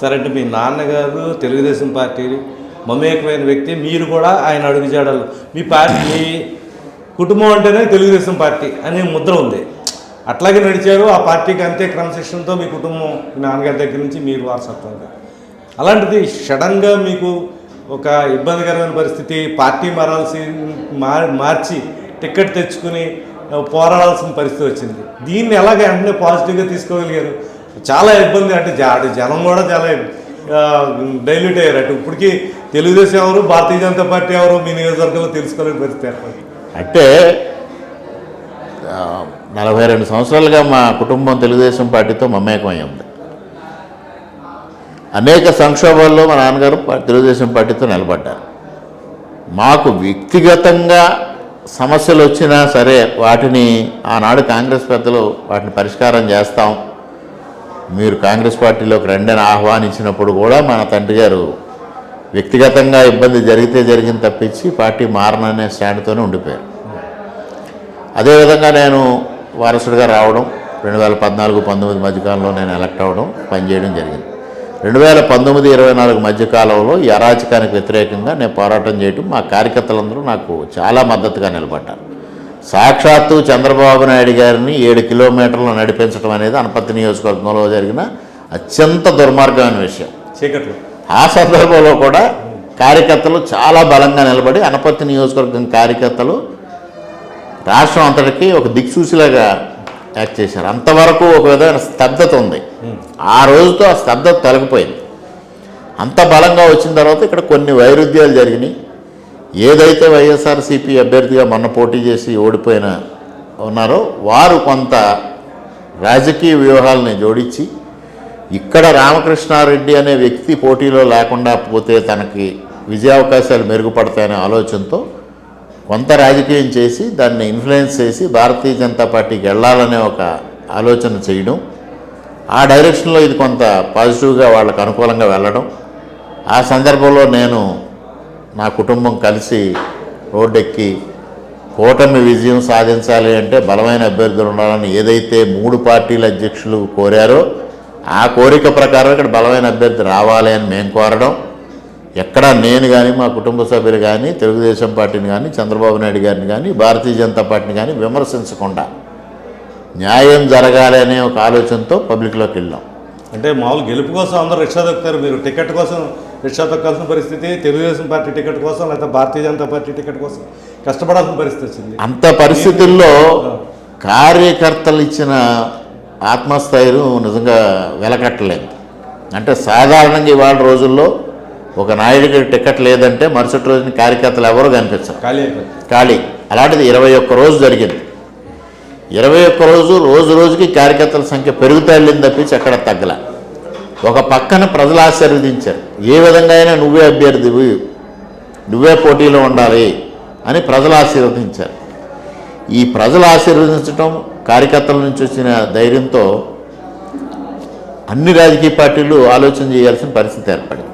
సరే అంటే మీ నాన్నగారు తెలుగుదేశం పార్టీ మమేకమైన వ్యక్తి మీరు కూడా ఆయన అడుగుజాడలు మీ పార్టీ కుటుంబం అంటేనే తెలుగుదేశం పార్టీ అనే ముద్ర ఉంది. అట్లాగే నడిచారు ఆ పార్టీకి అంతే క్రమశిక్షణతో మీ కుటుంబం మీ నాన్నగారి దగ్గర నుంచి మీరు వారసత్వంగా. అలాంటిది సడన్గా మీకు ఒక ఇబ్బందికరమైన పరిస్థితి పార్టీ మారాల్సి మార్చి టికెట్ తెచ్చుకుని పోరాడాల్సిన పరిస్థితి వచ్చింది. దీన్ని ఎలాగ వెంటనే పాజిటివ్గా తీసుకోగలిగారు? చాలా ఇబ్బంది అంటే జా- అటు జనం కూడా చాలా డైల్యూట్ అయ్యారు. అటు ఇప్పటికీ తెలుగుదేశం ఎవరు భారతీయ జనతా పార్టీ ఎవరు మీ నియోజకవర్గంలో తెలుసుకోలేని పరిస్థితి ఏర్పడింది. అంటే నలభై రెండు సంవత్సరాలుగా మా కుటుంబం తెలుగుదేశం పార్టీతో మమేకమై ఉంది. అనేక సంక్షోభాల్లో మా నాన్నగారు తెలుగుదేశం పార్టీతో నిలబడ్డారు. మాకు వ్యక్తిగతంగా సమస్యలు వచ్చినా సరే వాటిని ఆనాడు కాంగ్రెస్ పెద్దలు వాటిని పరిష్కారం చేస్తాం మీరు కాంగ్రెస్ పార్టీలోకి రండి ఆహ్వానించినప్పుడు కూడా మన తండ్రి గారు వ్యక్తిగతంగా ఇబ్బంది జరిగితే జరిగింది తప్పించి పార్టీ మారననే స్టాండ్తోనే ఉండిపోయారు. అదేవిధంగా నేను వారసుడిగా రావడం రెండు వేల పద్నాలుగు పంతొమ్మిది మధ్యకాలంలో నేను ఎలక్ట్ అవ్వడం పనిచేయడం జరిగింది. రెండు వేల పంతొమ్మిది ఇరవై నాలుగు మధ్యకాలంలో ఈ అరాచకానికి వ్యతిరేకంగా నేను పోరాటం చేయడం మా కార్యకర్తలందరూ నాకు చాలా మద్దతుగా నిలబడ్డారు. సాక్షాత్తు చంద్రబాబు నాయుడు గారిని ఏడు కిలోమీటర్లు నడిపించడం అనేది అనపత్తి నియోజకవర్గంలో జరిగిన అత్యంత దుర్మార్గమైన విషయం. చీకట్లో. ఆ సందర్భంలో కూడా కార్యకర్తలు చాలా బలంగా నిలబడి అనపత్తి నియోజకవర్గం కార్యకర్తలు రాష్ట్రం అంతటికి ఒక దిక్సూచిలాగా యాక్ట్ చేశారు. అంతవరకు ఒక విధమైన స్తబ్దత ఉంది. ఆ రోజుతో ఆ స్తబ్దత తొలగిపోయింది. అంత బలంగా వచ్చిన తర్వాత ఇక్కడ కొన్ని వైరుధ్యాలు జరిగినాయి. ఏదైతే వైఎస్ఆర్సీపీ అభ్యర్థిగా మొన్న పోటీ చేసి ఓడిపోయిన ఉన్నారో వారు కొంత రాజకీయ వ్యూహాలని జోడించి ఇక్కడ రామకృష్ణారెడ్డి అనే వ్యక్తి పోటీలో లేకుండా పోతే తనకి విజయావకాశాలు మెరుగుపడతాయనే ఆలోచనతో కొంత రాజకీయం చేసి దాన్ని ఇన్ఫ్లుయెన్స్ చేసి భారతీయ జనతా పార్టీకి వెళ్ళాలనే ఒక ఆలోచన చేయడం ఆ డైరెక్షన్లో ఇది కొంత పాజిటివ్గా వాళ్ళకు అనుకూలంగా వెళ్ళడం ఆ సందర్భంలో నేను నా కుటుంబం కలిసి రోడ్డెక్కి కూటమి విజయం సాధించాలి అంటే బలమైన అభ్యర్థులు ఉండాలని ఏదైతే మూడు పార్టీల అధ్యక్షులు కోరారో ఆ కోరిక ప్రకారం ఇక్కడ బలమైన అభ్యర్థి రావాలి అని మేము కోరడం. ఎక్కడా నేను కానీ మా కుటుంబ సభ్యులు కానీ తెలుగుదేశం పార్టీని కానీ చంద్రబాబు నాయుడు గారిని కానీ భారతీయ జనతా పార్టీని కానీ విమర్శించకుండా న్యాయం జరగాలి అనే ఒక ఆలోచనతో పబ్లిక్లోకి వెళ్ళాం. అంటే మామూలు గెలుపు కోసం అందరూ రిక్షా దొక్కుతారు మీరు టికెట్ కోసం రిక్షా దొక్కాల్సిన పరిస్థితి తెలుగుదేశం పార్టీ టికెట్ కోసం లేకపోతే భారతీయ జనతా పార్టీ టికెట్ కోసం కష్టపడాల్సిన పరిస్థితి వచ్చింది. అంత పరిస్థితుల్లో కార్యకర్తలు ఇచ్చిన ఆత్మస్థైర్యం నిజంగా వెలకట్టలేదు. అంటే సాధారణంగా ఇవాళ రోజుల్లో ఒక నాయుడికి టికెట్ లేదంటే మరుసటి రోజున కార్యకర్తలు ఎవరు కనిపించరు. ఖాళీ ఖాళీ. అలాంటిది ఇరవై ఒక్క రోజు జరిగింది. ఇరవై ఒక్క రోజు రోజు రోజుకి కార్యకర్తల సంఖ్య పెరుగుతా వెళ్ళింది తప్పించి ఎక్కడ తగ్గల. ఒక పక్కన ప్రజలు ఆశీర్వదించారు. ఏ విధంగా అయినా నువ్వే అభ్యర్థివి నువ్వే పోటీలో ఉండాలి అని ప్రజలు ఆశీర్వదించారు. ఈ ప్రజలు ఆశీర్వదించడం కార్యకర్తల నుంచి వచ్చిన ధైర్యంతో అన్ని రాజకీయ పార్టీలు ఆలోచన చేయాల్సిన పరిస్థితి ఏర్పడింది.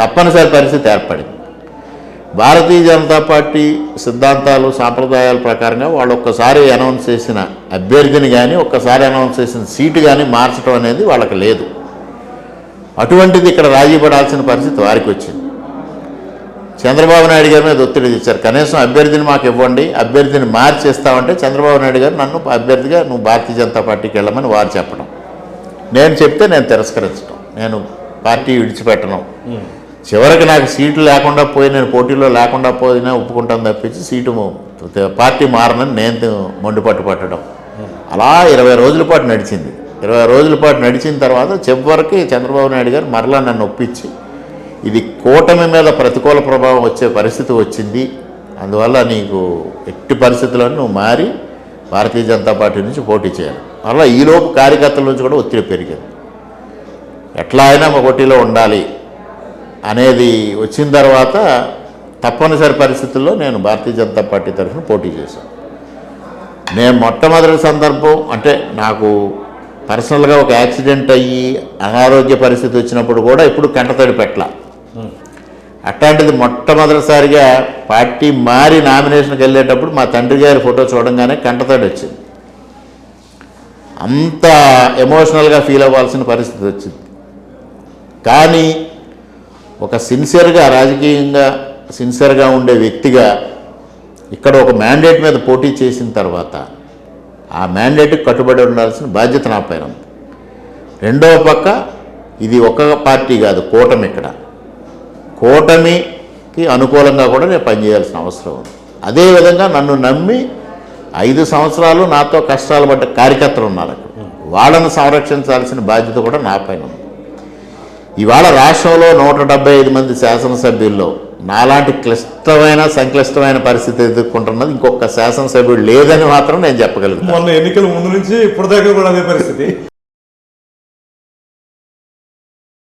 తప్పనిసరి పరిస్థితి ఏర్పడింది. భారతీయ జనతా పార్టీ సిద్ధాంతాలు సాంప్రదాయాల ప్రకారంగా వాళ్ళు ఒక్కసారి అనౌన్స్ చేసిన అభ్యర్థిని కానీ ఒక్కసారి అనౌన్స్ చేసిన సీటు కానీ మార్చడం అనేది వాళ్ళకి లేదు. అటువంటిది ఇక్కడ రాజీ పడాల్సిన పరిస్థితి వారికి వచ్చింది. చంద్రబాబు నాయుడు గారి మీద ఒత్తిడి తెచ్చారు. కనీసం అభ్యర్థిని మాకు ఇవ్వండి అభ్యర్థిని మార్చి ఇస్తామంటే చంద్రబాబు నాయుడు గారు నన్ను అభ్యర్థిగా నువ్వు భారతీయ జనతా పార్టీకి వెళ్ళమని వారు చెప్పడం. నేను చెప్తే నేను తిరస్కరించడం నేను పార్టీ విడిచిపెట్టను. చివరికి నాకు సీటు లేకుండా పోయి నేను పోటీలో లేకుండా పోయినా ఒప్పుకుంటాను తప్పించి సీటు పార్టీ మారనని నేను మొండిపట్టు పట్టడం. అలా ఇరవై రోజుల పాటు నడిచింది. ఇరవై రోజుల పాటు నడిచిన తర్వాత చివరికి చంద్రబాబు నాయుడు గారు మరలా నన్ను ఒప్పించి ఇది కూటమి మీద ప్రతికూల ప్రభావం వచ్చే పరిస్థితి వచ్చింది. అందువల్ల నీకు ఎట్టి పరిస్థితుల్లో నువ్వు మారి భారతీయ జనతా పార్టీ నుంచి పోటీ చేయాలి. అలా ఈలోపు కార్యకర్తల నుంచి కూడా ఒత్తిడి పెరిగింది. ఎట్లా అయినా మా పోటీలో ఉండాలి అనేది వచ్చిన తర్వాత తప్పనిసరి పరిస్థితుల్లో నేను భారతీయ జనతా పార్టీ తరఫున పోటీ చేశాను. నేను మొట్టమొదటి సందర్భం అంటే నాకు పర్సనల్గా ఒక యాక్సిడెంట్ అయ్యి అనారోగ్య పరిస్థితి వచ్చినప్పుడు కూడా ఇప్పుడు కంటతడి పెట్టల. అట్లాంటిది మొట్టమొదటిసారిగా పార్టీ మారి నామినేషన్కి వెళ్ళేటప్పుడు మా తండ్రి గారి ఫోటో చూడంగానే కంటతడి వచ్చింది. అంత ఎమోషనల్గా ఫీల్ అవ్వాల్సిన పరిస్థితి వచ్చింది. కానీ ఒక సిన్సియర్గా రాజకీయంగా సిన్సియర్గా ఉండే వ్యక్తిగా ఇక్కడ ఒక మ్యాండేట్ మీద పోటీ చేసిన తర్వాత ఆ మ్యాండేట్కి కట్టుబడి ఉండాల్సిన బాధ్యత నా పైన ఉంది. రెండవ పక్క ఇది ఒక పార్టీ కాదు కూటమి ఇక్కడ. కూటమికి అనుకూలంగా కూడా నేను పనిచేయాల్సిన అవసరం ఉంది. అదేవిధంగా నన్ను నమ్మి ఐదు సంవత్సరాలు నాతో కష్టాలు పడ్డ కార్యకర్తలు ఉన్నారు అక్కడ. వాళ్ళను సంరక్షించాల్సిన బాధ్యత కూడా నా పైన ఉంది. ఇవాళ రాష్ట్రంలో నూట డెబ్బై ఐదు మంది శాసనసభ్యుల్లో నాలాంటి క్లిష్టమైన సంక్లిష్టమైన పరిస్థితి ఎదుర్కొంటున్నది. ఇంకొక శాసనసభ్యుడు లేదని మాత్రం నేను చెప్పగలుగుతాను. మొన్న ఎన్నికల ముందు నుంచి ఇప్పటిదాకా కూడా అదే పరిస్థితి.